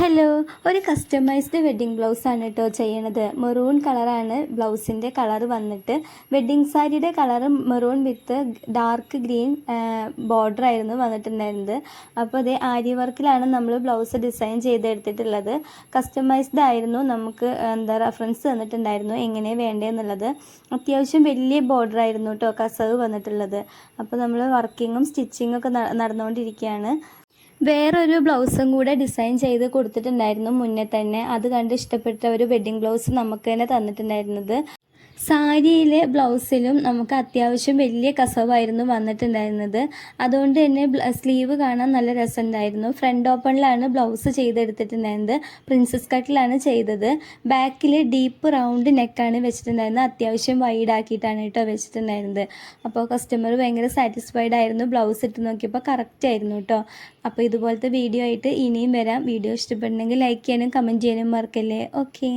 Hello ഒരു customised wedding blouse ആണ് കേട്ടോ ചെയ്യണത്. മെറൂൺ കളറാണ് ബ്ലൗസിന്റെ കളർ വന്നിട്ട്. വെഡ്ഡിംഗ് സാരിയുടെ colour maroon with dark green border ആയിരുന്നു വന്നിട്ടുണ്ടായിരുന്നത്. അപ്പോൾ അതേ ആരി വർക്കിലാണ് നമ്മൾ ബ്ലൗസ് ഡിസൈൻ ചെയ്തെടുത്തിട്ടുള്ളത്. കസ്റ്റമൈസ്ഡ് ആയിരുന്നു. നമുക്ക് എന്താ റെഫറൻസ് തന്നിട്ടുണ്ടായിരുന്നു എങ്ങനെ വേണ്ടതെന്നുള്ളത് അത്യാവശ്യം വലിയ ബോർഡർ ആയിരുന്നു കേട്ടോ കസവ് വന്നിട്ടുള്ളത്. അപ്പോൾ നമ്മൾ വർക്കിങ്ങും സ്റ്റിച്ചിങ്ങും ഒക്കെ നടന്നുകൊണ്ടിരിക്കുകയാണ് വേറൊരു ബ്ലൗസും കൂടെ ഡിസൈൻ ചെയ്ത് കൊടുത്തിട്ടുണ്ടായിരുന്നു മുന്നേ തന്നെ. അത് കണ്ട് ഇഷ്ടപ്പെട്ട ഒരു വെഡ്ഡിങ് ബ്ലൗസ് നമുക്ക് തന്നെ തന്നിട്ടുണ്ടായിരുന്നത്. സാരിയിലെ ബ്ലൗസിലും നമുക്ക് അത്യാവശ്യം വലിയ കസവായിരുന്നു വന്നിട്ടുണ്ടായിരുന്നത്. അതുകൊണ്ട് തന്നെ സ്ലീവ് കാണാൻ നല്ല രസമുണ്ടായിരുന്നു. ഫ്രണ്ട് ഓപ്പണിലാണ് ബ്ലൗസ് ചെയ്തെടുത്തിട്ടുണ്ടായിരുന്നത്. പ്രിൻസസ് കട്ടിലാണ് ചെയ്തത്. ബാക്കിൽ ഡീപ്പ് റൗണ്ട് നെക്കാണ് വെച്ചിട്ടുണ്ടായിരുന്നത്. അത്യാവശ്യം വൈഡ് ആക്കിയിട്ടാണ് കേട്ടോ വെച്ചിട്ടുണ്ടായിരുന്നത്. അപ്പോൾ കസ്റ്റമർ ഭയങ്കര സാറ്റിസ്ഫൈഡ് ആയിരുന്നു ബ്ലൗസ് ഇട്ട് നോക്കിയപ്പോൾ കറക്റ്റ് ആയിരുന്നു കേട്ടോ. അപ്പോൾ ഇതുപോലത്തെ വീഡിയോ ആയിട്ട് ഇനിയും വരാം. വീഡിയോ ഇഷ്ടപ്പെടണമെങ്കിൽ ലൈക്ക് ചെയ്യാനും കമന്റ് ചെയ്യാനും മറക്കല്ലേ? ഓക്കേ